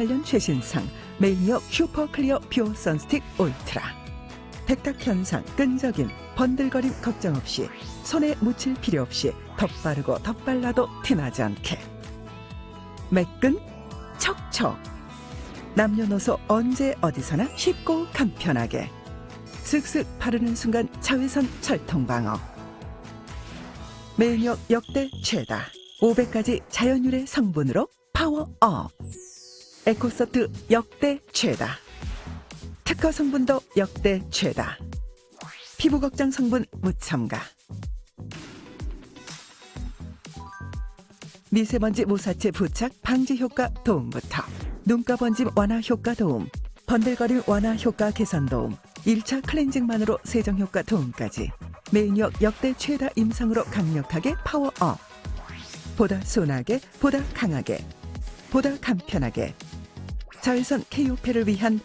2018년 최신상 메이니어 슈퍼 클리어 퓨어 선스틱 울트라. 백탁 현상, 끈적임, 번들거림 걱정 없이 손에 묻힐 필요 없이 덧바르고 덧발라도 티나지 않게. 매끈 척척. 남녀노소 언제 어디서나 쉽고 간편하게. 쓱쓱 바르는 순간 자외선 철통 방어. 매력 역대 최다. 500가지 자연유래 성분으로 파워업 에코서트 역대 최다. 특허 성분도 역대 최다. 피부 걱정 성분 무첨가. 미세먼지 모사체 부착 방지 효과 도움부터. 눈가 번짐 완화 효과 도움. 번들거림 완화 효과 개선 도움. 1차 클렌징만으로 세정 효과 도움까지. 매력 역대 최다 임상으로 강력하게 파워업. 보다 순하게 보다 강하게. 보다 간편하게 자외선 KOP를 위한